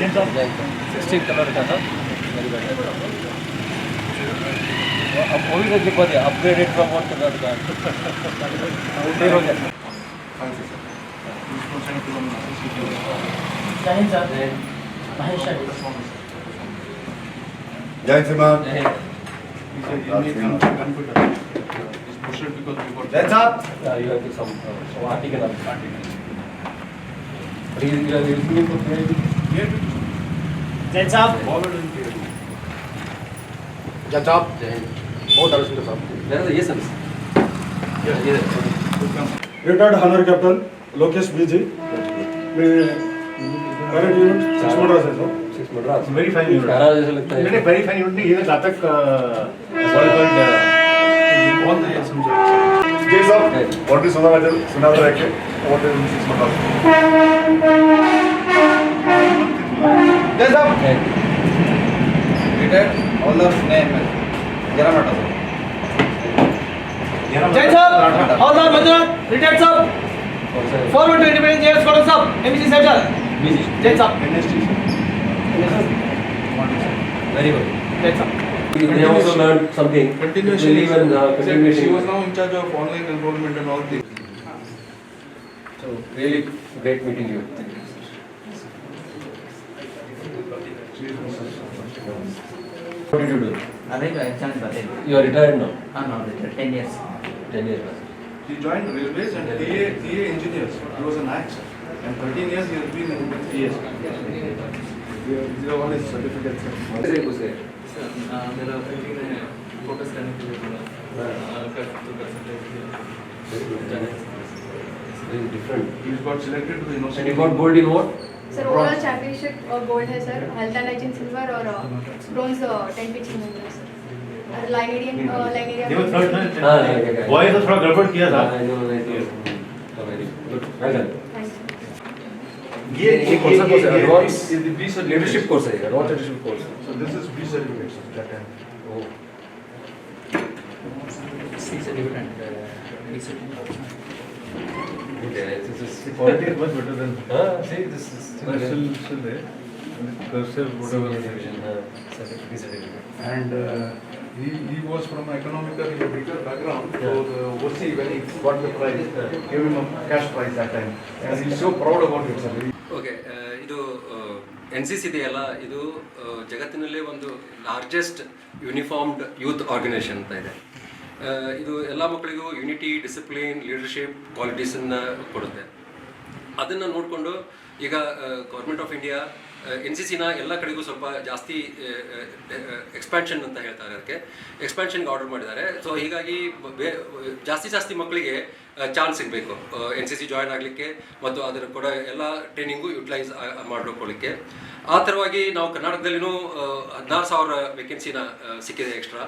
Sixteen colour का था अब वो भी देखिए पद अपग्रेडेड फ्रॉम वन कलर का अपडेट हो गया जय हिंद सर महेश जय श्रीमान जय Hind pushed because we got. That's up. Yeah, you have to some uh, article. Article. But he is, he is looking for Jain साहब। जैन साहब जैन बहुत आलोचना साहब। तो ये sir. Retired honorary captain Lokesh B G current unit six Madras है sir six very fine unit खराब जैसा लगता है। मैंने वेरी फाइन यूनिट नहीं ये जहाँ तक बहुत है समझो? जी साहब व्हाट इज़ सुना मैटर सुना रहा है what is six Madras months जय साहब जय हिंद. रिटायर्ड हवलदार न्याय जरामठ सर जय साहब हवलदार मंजुनाथ रिटायर्ड साहब कौन सा है? Forward to independent JS college साहब एमसी सेंटर BG. जय साहब Very good. जय साहब They also learned something. Continuation. They even uh, Exactly. She continuation. was now in charge of online enrollment and all things. So really great meeting you. What did you do? अरे तो exam बता You are retired now. हाँ now retire ten years Ten years back. He joined railways and TA, TA engineers. He was an act. And 13 years he has been in with TS. These are all his certificates. कैसे घुस गए? मेरा family ने focus करने के लिए बोला कर तो कर सकते हैं Very different. He's got selected to the And university. you got gold in what? Sir overall championship और गोल्ड है सर हल्टा नाइजिन सिल्वर और ब्रोंज टेन पिच में है सर लाइनेरियन लाइनेरियन देखो थर्ड ना बॉय तो थोड़ा गड़बड़ किया था। ये ये कोर्स है? Advance is the B sir leadership course है advance leadership course so this is B certificate sir that and O C certificate and B certificate Okay, this is The quality is much better than Ah, see, this is but still still there. And whatever division. Uh, certificate, certificate. And uh, he, he was from economical weaker background. So the OC when he got the prize, gave him a cash prize that time. And he's so proud about it sir. Okay. Okay ಇದು N C C ಇದೆಯಲ್ಲ ಇದು ಆ, ಜಗತ್ತಿನಲ್ಲೇ ಒಂದು largest ಯೂನಿಫಾರ್ಮ್ಡ್ youth organisation ಅಂತ ಇದೆ ಇದು ಎಲ್ಲ ಮಕ್ಕಳಿಗೂ ಯುನಿಟಿ ಡಿಸಿಪ್ಲಿನ್ ಲೀಡರ್ಶಿಪ್ ಕ್ವಾಲಿಟೀಸನ್ನು ಕೊಡುತ್ತೆ. ಅದನ್ನು ನೋಡಿಕೊಂಡು ಈಗ government of India N C ಸಿನ ಎಲ್ಲ ಕಡೆಗೂ ಸ್ವಲ್ಪ ಜಾಸ್ತಿ ಎಕ್ಸ್ಪ್ಯಾನ್ಷನ್ ಅಂತ ಹೇಳ್ತಾರೆ ಅದಕ್ಕೆ. ಎಕ್ಸ್ಪ್ಯಾನ್ಷನ್ಗೆ ಆರ್ಡರ್ ಮಾಡಿದ್ದಾರೆ. ಸೊ ಹೀಗಾಗಿ ಬೇ, ಜಾಸ್ತಿ ಜಾಸ್ತಿ ಮಕ್ಕಳಿಗೆ ಚಾನ್ಸ್ ಸಿಗಬೇಕು. ಎನ್ ಸಿ ಸಿ ಜಾಯ್ನ್ ಆಗಲಿಕ್ಕೆ ಮತ್ತು ಅದರ ಕೂಡ ಎಲ್ಲ ಟ್ರೈನಿಂಗು ಯುಟಿಲೈಸ್ ಮಾಡ್ಕೊಳ್ಳಿಕ್ಕೆ ಆ ಥರವಾಗಿ ನಾವು ಕರ್ನಾಟಕದಲ್ಲಿನೂ ಹದಿನಾರು ಸಾವಿರ ವೇಕೆನ್ಸಿನ ಸಿಕ್ಕಿದೆ ಎಕ್ಸ್ಟ್ರಾ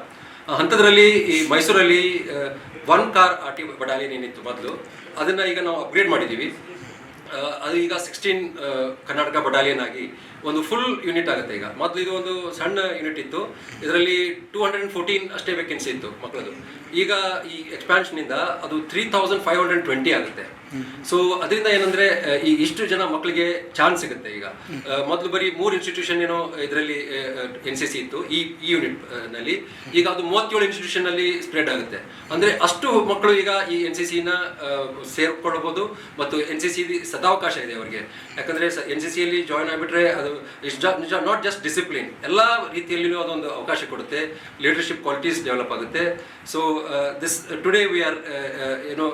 ಅಂಥದ್ರಲ್ಲಿ ಈ ಮೈಸೂರಲ್ಲಿ one Kar R T battalion ಏನಿತ್ತು ಮೊದಲು, ಅದನ್ನು ಈಗ ನಾವು ಅಪ್ಗ್ರೇಡ್ ಮಾಡಿದ್ದೀವಿ ಅದು ಈಗ ಸಿಕ್ಸ್ಟೀನ್ ಕರ್ನಾಟಕ ಬಟಾಲಿಯನ್ ಆಗಿ ಒಂದು ಫುಲ್ ಯೂನಿಟ್ ಆಗುತ್ತೆ ಈಗ. ಮೊದಲು ಇದು ಒಂದು ಸಣ್ಣ ಯೂನಿಟ್ ಇತ್ತು. ಇದರಲ್ಲಿ ಟೂ ಹಂಡ್ರೆಡ್ ಆ್ಯಂಡ್ ಫೋರ್ಟೀನ್ ಅಷ್ಟೇ ವೇಕೆನ್ಸಿ ಇತ್ತು ಮಕ್ಕಳದು ಈಗ ಈ ಎಕ್ಸ್ಪ್ಯಾನ್ಷನಿಂದ ಅದು three thousand five hundred twenty ಆಗುತ್ತೆ. ಸೊ ಅದರಿಂದ ಏನಂದ್ರೆ ಈ ಇಷ್ಟು ಜನ ಮಕ್ಕಳಿಗೆ ಚಾನ್ಸ್ ಸಿಗುತ್ತೆ ಈಗ. ಮೊದಲು ಬರೀ ಮೂರು ಇನ್ಸ್ಟಿಟ್ಯೂಷನ್ ಏನೋ ಇದರಲ್ಲಿ ಎನ್ ಸಿ ಸಿ ಇತ್ತು. ಈ ಈ ಯೂನಿಟ್ನಲ್ಲಿ. ಈಗ ಅದು ಮೂವತ್ತೇಳು ಇನ್ಸ್ಟಿಟ್ಯೂಷನ್ನಲ್ಲಿ ಸ್ಪ್ರೆಡ್ ಆಗುತ್ತೆ. ಅಂದ್ರೆ ಅಷ್ಟು ಮಕ್ಕಳು ಈಗ ಈ ಎನ್ ಸಿ ಸಿನ ಸೇರ್ಕೊಳ್ಬಹುದು ಮತ್ತು ಎನ್ ಸಿ ಸಿ ಸದಾವಕಾಶ ಇದೆ ಅವರಿಗೆ. ಯಾಕಂದ್ರೆ ಎನ್ ಸಿ ಸಿಯಲ್ಲಿ ಜಾಯ್ನ್ ಆಗಿಬಿಟ್ರೆ ಅದು ನಾಟ್ ಜಸ್ಟ್ ಡಿಸಿಪ್ಲಿನ್ ಎಲ್ಲ ರೀತಿಯಲ್ಲಿಯೂ ಅದೊಂದು ಅವಕಾಶ ಕೊಡುತ್ತೆ. ಲೀಡರ್ಶಿಪ್ ಕ್ವಾಲಿಟೀಸ್ ಡೆವಲಪ್ ಆಗುತ್ತೆ. So this today we are ಏನೋ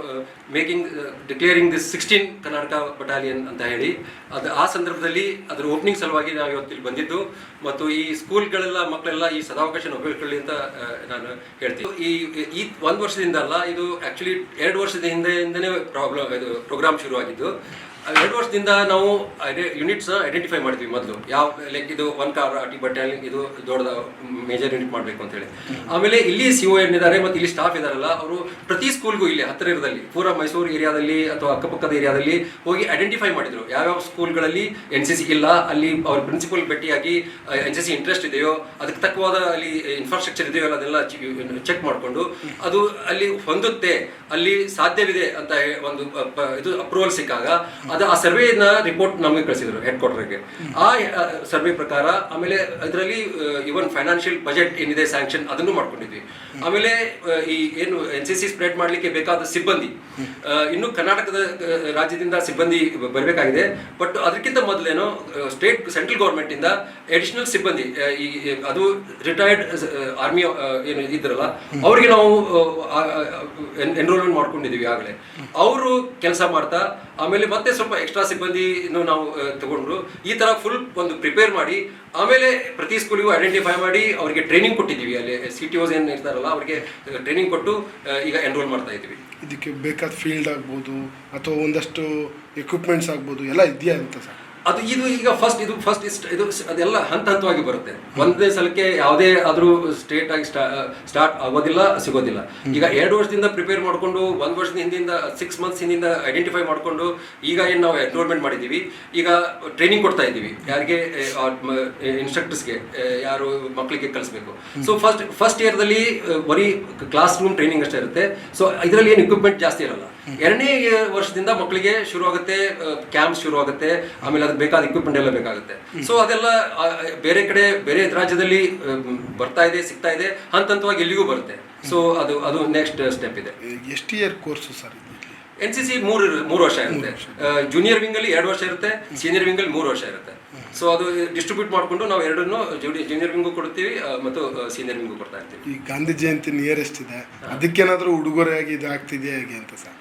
making declaring this sixteen Karnataka battalion ಅಂತ ಹೇಳಿ. ಅದು, ಆ ಸಂದರ್ಭದಲ್ಲಿ ಅದರ ಓಪನಿಂಗ್ ಸಲುವಾಗಿ ನಾವು ಇವತ್ತು ಇಲ್ಲಿ ಬಂದಿದ್ದು. ಮತ್ತು ಈ ಸ್ಕೂಲ್ಗಳೆಲ್ಲ, ಮಕ್ಕಳೆಲ್ಲ ಈ ಸದಾವಕಾಶನ ಉಪಯೋಗಿಸ್ಕೊಳ್ಳಿ ಅಂತ ನಾನು ಹೇಳ್ತೀನಿ. ಈ ಈ ಒಂದು ವರ್ಷದಿಂದ ಅಲ್ಲ, ಇದು ಆ್ಯಕ್ಚುಲಿ ಎರಡು ವರ್ಷದ ಹಿಂದೆಯಿಂದನೇ ಪ್ರಾಬ್ಲಮ್ ಇದು ಪ್ರೋಗ್ರಾಮ್ ಶುರುವಾಗಿದ್ದು. ಎರಡು ವರ್ಷದಿಂದ ನಾವು ಯೂನಿಟ್ಸ್ ಐಡೆಂಟಿಫೈ ಮಾಡಿದ್ವಿ ಮೊದಲು. ಯಾವ ಲೈಕ್ ಇದು ಒನ್ ಕಾರ್ ಟಿ ಬಟ್ಟೆ ಇದು ದೊಡ್ಡದ ಮೇಜರ್ ಯೂನಿಟ್ ಮಾಡಬೇಕು ಅಂತ ಹೇಳಿ. ಆಮೇಲೆ ಇಲ್ಲಿ ಸಿ ಒ ಇದ್ದಾರೆ ಮತ್ತು ಇಲ್ಲಿ ಸ್ಟಾಫ್ ಇದಾರಲ್ಲ ಅವರು ಪ್ರತಿ ಸ್ಕೂಲ್ಗೂ ಇಲ್ಲಿ ಹತ್ತಿರ ಇರದಲ್ಲಿ ಪೂರಾ ಮೈಸೂರು ಏರಿಯಾದಲ್ಲಿ ಅಥವಾ ಅಕ್ಕಪಕ್ಕದ ಏರಿಯಾದಲ್ಲಿ ಹೋಗಿ ಐಡೆಂಟಿಫೈ ಮಾಡಿದ್ರು. ಯಾವ್ಯಾವ ಸ್ಕೂಲ್ಗಳಲ್ಲಿ ಎನ್ ಸಿ ಸಿ ಇಲ್ಲ ಅಲ್ಲಿ ಅವ್ರ ಪ್ರಿನ್ಸಿಪಲ್ ಭೇಟಿಯಾಗಿ ಎನ್ ಸಿ ಸಿ ಇಂಟ್ರೆಸ್ಟ್ ಇದೆಯೋ ಅದಕ್ಕೆ ತಕ್ಕವಾದ ಅಲ್ಲಿ ಇನ್ಫ್ರಾಸ್ಟ್ರಕ್ಚರ್ ಇದೆಯೋ ಅದೆಲ್ಲ ಚೆಕ್ ಮಾಡಿಕೊಂಡು ಅದು ಅಲ್ಲಿ ಹೊಂದುತ್ತೆ ಅಲ್ಲಿ ಸಾಧ್ಯವಿದೆ ಅಂತ ಒಂದು ಇದು ಅಪ್ರೂವಲ್ ಸಿಕ್ಕಾಗ ಅದು ಆ ಸರ್ವೇನ ರಿಪೋರ್ಟ್ ನಮಗೆ ಕಳಿಸಿದ್ರು ಹೆಡ್ ಕ್ವಾರ್ಟರ್ಗೆ ಆ ಸರ್ವೆ ಪ್ರಕಾರ ಆಮೇಲೆ ಅದರಲ್ಲಿ ಇವನ್ ಫೈನಾನ್ಷಿಯಲ್ ಬಜೆಟ್ ಏನಿದೆ ಸ್ಯಾಂಕ್ಷನ್ ಅದನ್ನು ಮಾಡ್ಕೊಂಡಿದ್ವಿ. ಆಮೇಲೆ ಈ ಏನು ಎನ್ ಸಿ ಸಿ ಸ್ಪ್ರೆಡ್ ಮಾಡಲಿಕ್ಕೆ ಬೇಕಾದ ಸಿಬ್ಬಂದಿ ಇನ್ನು ಕರ್ನಾಟಕದ ರಾಜ್ಯದಿಂದ ಸಿಬ್ಬಂದಿ ಬರಬೇಕಾಗಿದೆ. ಬಟ್ ಅದಕ್ಕಿಂತ ಮೊದಲೇನು ಸ್ಟೇಟ್ ಸೆಂಟ್ರಲ್ ಗೌರ್ಮೆಂಟ್ ಇಂದ ಅಡಿಷನಲ್ ಸಿಬ್ಬಂದಿ ಈ ಅದು ರಿಟೈರ್ಡ್ ಆರ್ಮಿ ಏನು ಇದ್ರಲ್ಲ, ಅವ್ರಿಗೆ ನಾವು ಎನ್ರೋಲ್ಮೆಂಟ್ ಮಾಡ್ಕೊಂಡಿದೀವಿ ಆಗಲೇ. ಅವರು ಕೆಲಸ ಮಾಡ್ತಾ, ಆಮೇಲೆ ಮತ್ತೆ ಸ್ವಲ್ಪ ಎಕ್ಸ್ಟ್ರಾ ಸಿಬ್ಬಂದಿನೂ ನಾವು ತಗೊಂಡ್ರು. ಈ ತರ ಫುಲ್ ಒಂದು ಪ್ರಿಪೇರ್ ಮಾಡಿ, ಆಮೇಲೆ ಪ್ರತಿ ಸ್ಕೂಲಿಗೂ ಐಡೆಂಟಿಫೈ ಮಾಡಿ ಅವರಿಗೆ ಟ್ರೈನಿಂಗ್ ಕೊಟ್ಟಿದ್ದೀವಿ. ಅಲ್ಲಿ ಸಿ ಟಿ ಓಸ್ ಏನು ಇರ್ತಾರಲ್ಲ, ಅವರಿಗೆ ಟ್ರೈನಿಂಗ್ ಕೊಟ್ಟು ಈಗ ಎನ್ರೋಲ್ ಮಾಡ್ತಾ ಇದ್ದೀವಿ. ಇದಕ್ಕೆ ಬೇಕಾದ ಫೀಲ್ಡ್ ಆಗ್ಬೋದು, ಅಥವಾ ಒಂದಷ್ಟು ಎಕ್ವಿಪ್ಮೆಂಟ್ಸ್ ಆಗ್ಬೋದು, ಎಲ್ಲ ಇದೆಯಾ ಅಂತ ಸರ್? ಅದು ಇದು ಈಗ ಫಸ್ಟ್ ಇದು ಫಸ್ಟ್ ಇದು ಅದೆಲ್ಲ ಹಂತ ಹಂತವಾಗಿ ಬರುತ್ತೆ. ಒಂದೇ ಸಲಕ್ಕೆ ಯಾವುದೇ ಆದರೂ ಸ್ಟೇಟ್ ಆಗಿ ಸ್ಟಾರ್ಟ್ ಆಗೋದಿಲ್ಲ ಸಿಗೋದಿಲ್ಲ. ಈಗ ಎರಡು ವರ್ಷದಿಂದ ಪ್ರಿಪೇರ್ ಮಾಡಿಕೊಂಡು ಒಂದು ವರ್ಷದ ಹಿಂದಿಂದ ಸಿಕ್ಸ್ ಮಂತ್ಸ್ ಹಿಂದಿಂದ ಐಡೆಂಟಿಫೈ ಮಾಡಿಕೊಂಡು ಈಗ ಏನು ನಾವು ಎನ್ರೋಲ್ಮೆಂಟ್ ಮಾಡಿದ್ದೀವಿ ಈಗ ಟ್ರೈನಿಂಗ್ ಕೊಡ್ತಾ ಇದ್ದೀವಿ. ಯಾರಿಗೆ ಇನ್ಸ್ಟ್ರಕ್ಟರ್ಸ್ಗೆ ಯಾರು ಮಕ್ಕಳಿಗೆ ಕಲಿಸ್ಬೇಕು ಸೊ ಫಸ್ಟ್ ಫಸ್ಟ್ ಇಯರ್ದಲ್ಲಿ ಬರೀ ಕ್ಲಾಸ್ ರೂಮ್ ಟ್ರೈನಿಂಗ್ ಅಷ್ಟೇ ಇರುತ್ತೆ. ಸೊ ಇದರಲ್ಲಿ ಏನು ಇಕ್ವಿಪ್ಮೆಂಟ್ ಜಾಸ್ತಿ ಇರಲ್ಲ. ಎರಡನೇ ವರ್ಷದಿಂದ ಮಕ್ಕಳಿಗೆ ಶುರು ಆಗುತ್ತೆ ಕ್ಯಾಂಪ್ ಶುರು ಆಗುತ್ತೆ ಆಮೇಲೆ ಅದಕ್ಕೆ ಬೇಕಾದ ಇಕ್ವಿಪ್ಮೆಂಟ್ ಎಲ್ಲ ಬೇಕಾಗುತ್ತೆ. ಸೊ ಅದೆಲ್ಲ ಬೇರೆ ಕಡೆ ಬೇರೆ ರಾಜ್ಯದಲ್ಲಿ ಬರ್ತಾ ಇದೆ ಸಿಗ್ತಾ ಇದೆ ಹಂತ ಹಂತವಾಗಿ ಎಲ್ಲಿಗೂ ಬರುತ್ತೆ. ಸೊ ಅದು ಅದು ನೆಕ್ಸ್ಟ್ ಸ್ಟೆಪ್ ಇದೆ. ಎಷ್ಟು year course sir N C C ಮೂರು ಮೂರು ವರ್ಷ ಇರುತ್ತೆ. ಜೂನಿಯರ್ ವಿಂಗ್ ಅಲ್ಲಿ ಎರಡು ವರ್ಷ ಇರುತ್ತೆ ಸೀನಿಯರ್ ವಿಂಗ್ ಅಲ್ಲಿ ಮೂರು ವರ್ಷ ಇರುತ್ತೆ. ಸೊ ಅದು ಡಿಸ್ಟ್ರಿಬ್ಯೂಟ್ ಮಾಡಿಕೊಂಡು ನಾವು ಎರಡನ್ನು ಜೂನಿಯರ್ ವಿಂಗ್ ಕೊಡ್ತೀವಿ ಮತ್ತು ಸೀನಿಯರ್ ವಿಂಗು ಕೊಡ್ತಾ ಇರ್ತೀವಿ. ಈ ಗಾಂಧಿ ಜಯಂತಿ ನಿಯರೆಸ್ಟ್ ಇದೆ. ಅದಕ್ಕೇನಾದರೂ ಉಡುಗೊರೆಯಾಗಿ ಇದಾಗ್ತಿದೆಯಾ ಹೇಗೆ ಅಂತ ಸರ್?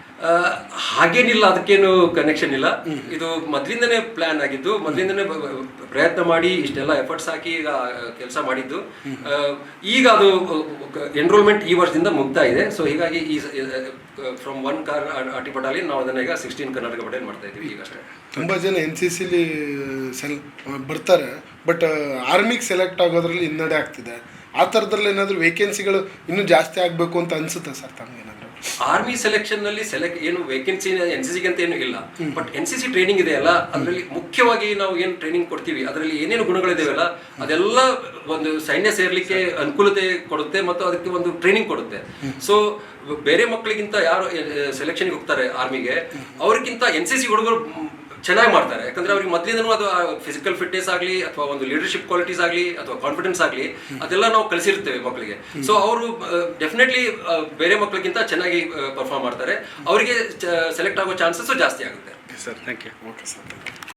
ಹಾಗೇನಿಲ್ಲ ಅದಕ್ಕೇನು ಕನೆಕ್ಷನ್ ಇಲ್ಲ. ಇದು ಮೊದಲಿಂದನೇ ಪ್ಲಾನ್ ಆಗಿದ್ದು ಮೊದಲಿಂದನೇ ಪ್ರಯತ್ನ ಮಾಡಿ ಇಷ್ಟೆಲ್ಲ ಎಫರ್ಟ್ಸ್ ಹಾಕಿ ಈಗ ಕೆಲಸ ಮಾಡಿದ್ದು. ಈಗ ಅದು ಎನ್ರೋಲ್ಮೆಂಟ್ ಈ ವರ್ಷದಿಂದ ಮುಗ್ತಾ ಇದೆ. ಸೊ ಹೀಗಾಗಿ ಈ ಫ್ರಮ್ ಒನ್ ಕಾರ್ ಆಟಿ ಪಟಾಲಿ ನಾವು ಅದನ್ನ ಈಗ ಸಿಕ್ಸ್ಟೀನ್ ಕರ್ನಾಟಕ ಪಟೇಲ್ ಮಾಡ್ತಾ ಇದ್ದೀವಿ ಈಗಷ್ಟೇ ತುಂಬ ಜನ ಎನ್ ಸಿ ಸಿಲಿ ಸೆಲ್ ಬರ್ತಾರೆ. ಬಟ್ ಆರ್ಮಿಗೆ ಸೆಲೆಕ್ಟ್ ಆಗೋದ್ರಲ್ಲಿ ಹಿನ್ನಡೆ ಆಗ್ತಿದೆ. ಆ ಥರದ್ರಲ್ಲಿ ಏನಾದರೂ ವೇಕೆನ್ಸಿಗಳು ಇನ್ನೂ ಜಾಸ್ತಿ ಆಗಬೇಕು ಅಂತ ಅನಿಸುತ್ತೆ ಸರ್ ತಮಗೇನಾದರೂ ಆರ್ಮಿ ಸೆಲೆಕ್ಷನ್ನಲ್ಲಿ ಸೆಲೆಕ್ಟ್ ಏನು ವೇಕೆನ್ಸಿ ಎನ್ ಸಿ ಸಿಗೆ ಅಂತ ಏನು ಇಲ್ಲ. But N C C training ಇದೆಯಲ್ಲ ಅದರಲ್ಲಿ ಮುಖ್ಯವಾಗಿ ನಾವು ಏನು ಟ್ರೈನಿಂಗ್ ಕೊಡ್ತೀವಿ ಅದರಲ್ಲಿ ಏನೇನು ಗುಣಗಳಿದಾವಲ್ಲ ಅದೆಲ್ಲ ಒಂದು ಸೈನ್ಯ ಸೇರ್ಲಿಕ್ಕೆ ಅನುಕೂಲತೆ ಕೊಡುತ್ತೆ ಮತ್ತು ಅದಕ್ಕೆ ಒಂದು ಟ್ರೈನಿಂಗ್ ಕೊಡುತ್ತೆ. ಸೊ ಬೇರೆ ಮಕ್ಕಳಿಗಿಂತ ಯಾರು ಸೆಲೆಕ್ಷನ್ಗೆ ಹೋಗ್ತಾರೆ ಆರ್ಮಿಗೆ ಅವ್ರಿಗಿಂತ ಎನ್ ಸಿ ಸಿ ಹುಡುಗರು ಚೆನ್ನಾಗಿ ಮಾಡ್ತಾರೆ. ಯಾಕಂದ್ರೆ ಅವ್ರಿಗೆ ಮೊದಲಿಂದನೂ ಅದು ಫಿಸಿಕಲ್ ಫಿಟ್ನೆಸ್ ಆಗಲಿ ಅಥವಾ ಒಂದು ಲೀಡರ್ಶಿಪ್ ಕ್ವಾಲಿಟೀಸ್ ಆಗಲಿ ಅಥವಾ ಕಾನ್ಫಿಡೆನ್ಸ್ ಆಗಲಿ ಅದೆಲ್ಲ ನಾವು ಕಲಿಸಿರ್ತೇವೆ ಮಕ್ಕಳಿಗೆ ಸೊ ಅವರು ಡೆಫಿನೆಟ್ಲಿ ಬೇರೆ ಮಕ್ಕಳಿಗಿಂತ ಚೆನ್ನಾಗಿ ಪರ್ಫಾರ್ಮ್ ಮಾಡ್ತಾರೆ. ಅವರಿಗೆ ಸೆಲೆಕ್ಟ್ ಆಗೋ ಚಾನ್ಸಸ್ ಜಾಸ್ತಿ ಆಗುತ್ತೆ. Sir thank you okay sir you